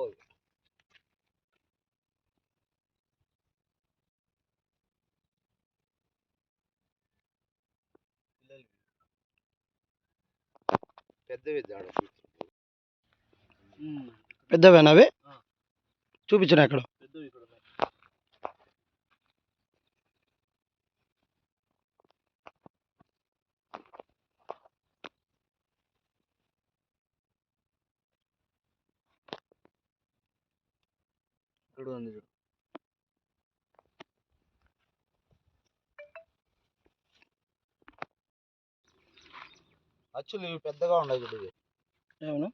కావాలి పెద్దవి పెద్దవేనా అవి? చూపించిన ఎక్కడ? ఇక్కడ ఉంది చూడు. అచ్చులు ఇవి పెద్దగా ఉన్నాయి చూడు ఇవి. అవును?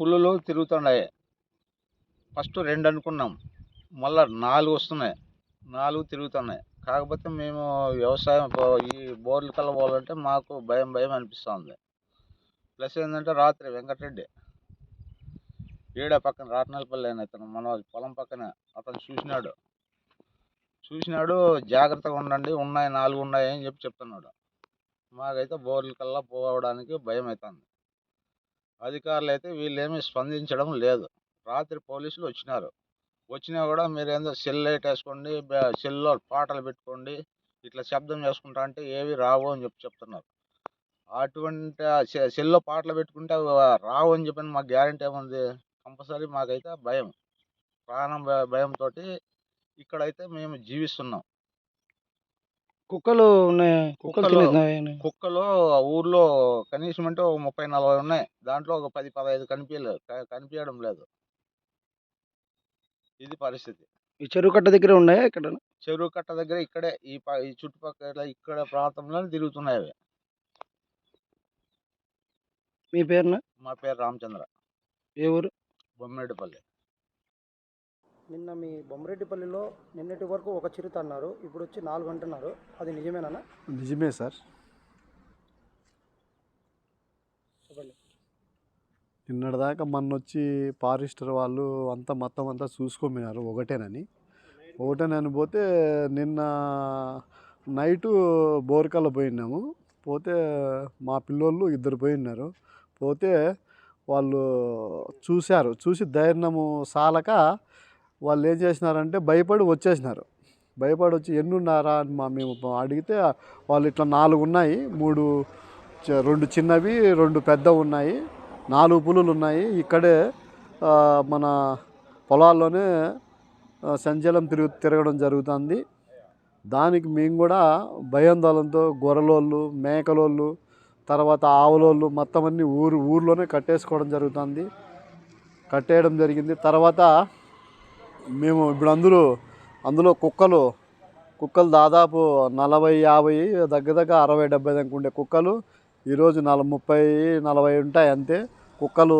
పుల్లులు తిరుగుతున్నాయి. ఫస్ట్ రెండు అనుకున్నాం. మళ్ళా నాలుగు వస్తున్నాయి. నాలుగు తిరుగుతున్నాయి. కాకపోతే మేము వ్యవసాయం ఈ బోర్లు కల్లా పోవాలంటే మాకు భయం భయం అనిపిస్తుంది. ప్లస్ ఏంటంటే రాత్రి వెంకటరెడ్డి ఈడ పక్కన రాట్నల్పల్లి అని అతను మన పొలం పక్కన అతను చూసినాడు. చూసినాడు జాగ్రత్తగా ఉండండి ఉన్నాయి నాలుగు ఉన్నాయి అని చెప్పి చెప్తున్నాడు. మాకైతే బోర్ల కల్లా పోవడానికి భయం అవుతుంది అధికారులు అయితే వీళ్ళేమీ స్పందించడం లేదు. రాత్రి పోలీసులు వచ్చినారు. వచ్చినా కూడా మీరు ఏందో సెల్ లైట్ వేసుకోండి సెల్లో పాటలు పెట్టుకోండి ఇట్లా శబ్దం చేసుకుంటా అంటే ఏవి రావు అని చెప్పి చెప్తున్నారు. అటువంటి సెల్లో పాటలు పెట్టుకుంటే రావు అని చెప్పిన మాకు గ్యారంటీ ఏముంది? కంపల్సరీ మాకైతే భయం. ప్రాణం భయంతో ఇక్కడైతే మేము జీవిస్తున్నాం. కుక్కలు ఉన్నాయి. కుక్కలు కుక్కలు- తినేసినాయి కుక్కలు ఆ ఊర్లో కనీసం అంటే ఒక ముప్పై నలభై ఉన్నాయి. దాంట్లో ఒక పది పదహైదు కనిపించలేదు కనిపించడం లేదు. ఇది పరిస్థితి. ఈ చెరువు కట్ట దగ్గర ఉన్నాయా ఇక్కడ చెరువు కట్ట దగ్గర ఇక్కడే ఈ ప- ఈ చుట్టుపక్కల ఇక్కడ ప్రాంతంలో తిరుగుతున్నాయి అవి. మీ పేరున? మా పేరు రామచంద్ర. ఏ ఊరు? బొమ్మిరెడ్డిపల్లి నిన్న మీ బొమ్మరెడ్డిపల్లిలో నిన్నటి వరకు ఒక చిరుత అన్నారు. ఇప్పుడు వచ్చి నాలుగు అంటున్నారు. అది నిజమేనా నిజమే సార్. చెప్పండి. నిన్నటిదాకా మొన్న వచ్చి ఫారెస్టర్ వాళ్ళు అంతా మొత్తం అంతా చూసుకోమినారు ఒకటేనని. ఒకటేనని పోతే నిన్న నైటు బోర్కల్ల పోయినాము. పోతే మా పిల్లోళ్ళు ఇద్దరు పోయినారు. పోతే వాళ్ళు చూశారు. చూసి ధైర్యము సాలక వాళ్ళు ఏం చేసినారంటే భయపడి వచ్చేసినారు. భయపడి వచ్చి ఎన్ని ఉన్నారా అని మా మేము అడిగితే వాళ్ళు ఇట్లా నాలుగు ఉన్నాయి మూడు చ- రెండు చిన్నవి రెండు పెద్ద ఉన్నాయి నాలుగు పులులు ఉన్నాయి. ఇక్కడే మన పొలాల్లోనే ఆ, సంచలనం తిరుగు తిరగడం జరుగుతుంది. దానికి మేము కూడా భయాందోళనతో గొర్రెలోళ్ళు మేకలోళ్ళు తర్వాత ఆవులోళ్ళు మొత్తం అన్ని ఊరు ఊర్లోనే కట్టేసుకోవడం జరుగుతుంది. కట్టేయడం జరిగింది. తర్వాత మేము ఇప్పుడు అందరూ అందులో కుక్కలు కుక్కలు దాదాపు నలభై యాభై దగ్గర దగ్గర అరవై డెబ్బై దాకా ఉండే కుక్కలు. ఈరోజు నల ముప్పై నలభై ఉంటాయి అంతే. కుక్కలు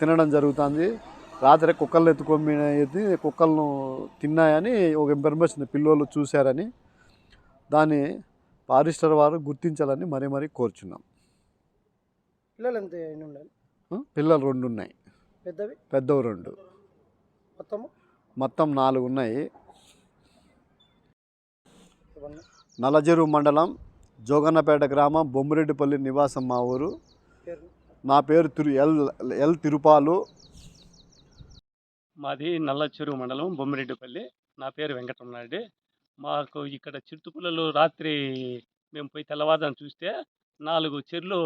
తినడం జరుగుతుంది. రాత్రి కుక్కలను ఎత్తుకొని కుక్కలను తిన్నాయని ఒక ఇన్ఫర్మేషన్ పిల్లోళ్ళు చూశారని దాన్ని ఫారెస్టర్ వారు గుర్తించాలని మరీ మరీ కోరుచున్నాం. పిల్లలు ఎంత? పిల్లలు రెండు ఉన్నాయి. పెద్దవి? పెద్దవి రెండు. మొత్తము? మొత్తం నాలుగు ఉన్నాయి. చెప్పండి మండలం జోగన్నపేట గ్రామం బొమ్మిరెడ్డిపల్లి నివాసం మా ఊరు. నా పేరు తిరు ఎల్ ఎల్ తిరుపాలు. మాది నల్లచెరువు మండలం బొమ్మిరెడ్డిపల్లి. నా పేరు వెంకటరమణారెడ్డి. మాకు ఇక్కడ చిరుతపుల్లలు రాత్రి మేము పోయి తెల్లవారుదాన్ని చూస్తే నాలుగు చెర్లు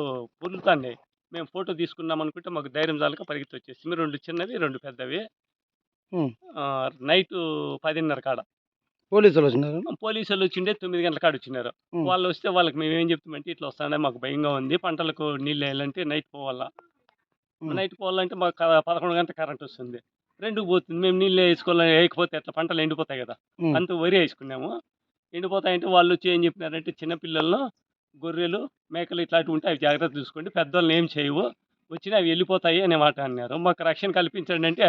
పొర్లుతున్నాయి మేము ఫోటో తీసుకున్నాం అనుకుంటే మాకు ధైర్యం జాలక పరిగెత్తి వచ్చేసి రెండు చిన్నవి రెండు పెద్దవి. నైట్ పదిన్నర కాడ. పోలీసులు వచ్చినారు పోలీసు వాళ్ళు వచ్చిండే తొమ్మిది గంటల కాడ వచ్చినారు. వాళ్ళు వస్తే వాళ్ళకి మేము ఏం చెప్తామంటే ఇట్లా వస్తానే మాకు భయంగా ఉంది పంటలకు నీళ్ళు వేయాలంటే నైట్ పోవాలా. నైట్ పోవాలంటే మాకు పదకొండు గంటల కరెంట్ వస్తుంది. రెండుకు పోతుంది మేము నీళ్ళు వేసుకోవాలి వేయకపోతే ఎట్లా పంటలు ఎండిపోతాయి కదా. అంత వరి వేసుకున్నాము. ఎండిపోతాయంటే వాళ్ళు వచ్చి ఏం చెప్పినారంటే చిన్నపిల్లలను గొర్రెలు మేకలు ఇట్లాంటివి ఉంటే అవి జాగ్రత్త చూసుకోండి పెద్దోళ్ళని ఏం చేయవు వచ్చినా అవి వెళ్ళిపోతాయి అనే మాట అన్నారు. మాకు రక్షణ కల్పించండి అంటే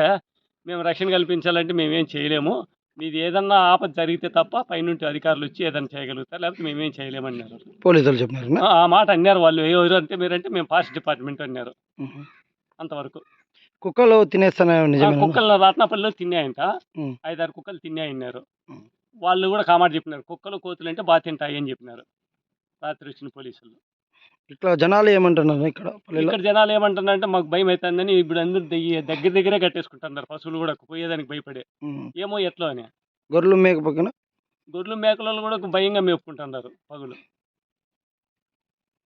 మేము రక్షణ కల్పించాలంటే మేమేం చేయలేము. మీది ఏదన్నా ఆపద జరిగితే తప్ప పైనుంటి అధికారులు వచ్చి ఏదైనా చేయగలుగుతారు. లేకపోతే మేమేం చేయలేమన్నారు. పోలీసులు చెప్పినారు ఆ మాట అన్నారు వాళ్ళు. ఎవరు అంటే మీరంటే మేము ఫారెస్ట్ డిపార్ట్మెంట్ అన్నారు. అంతవరకు. కుక్కలు తినేస్తానే కుక్కలు రాట్నపల్లిలో తిన్నాయంట. ఐదారు కుక్కలు తిన్నాయన్నారు. వాళ్ళు కూడా కామాట చెప్పినారు. కుక్కలు కోతులు అంటే బాగా తింటాయి అని చెప్పినారు. రాత్రి వచ్చిన పోలీసులు. ఇట్లా జనాలు ఏమంటున్నారు ఇక్కడ పల్లెలో ఇక్కడ జనాలు ఏమంటున్నారంటే మాకు భయం అవుతుందని ఇప్పుడు అందరు దగ్గ- దగ్గర దగ్గరే కట్టేసుకుంటున్నారు. పశువులు కూడా పోయేదానికి భయపడే. ఉమ్. ఏమో ఎట్లా అని. గొర్రెలు మేక పక్కన? గొర్రెలు మేకలు కూడా భయంగా మేపుకుంటున్నారు పగులు.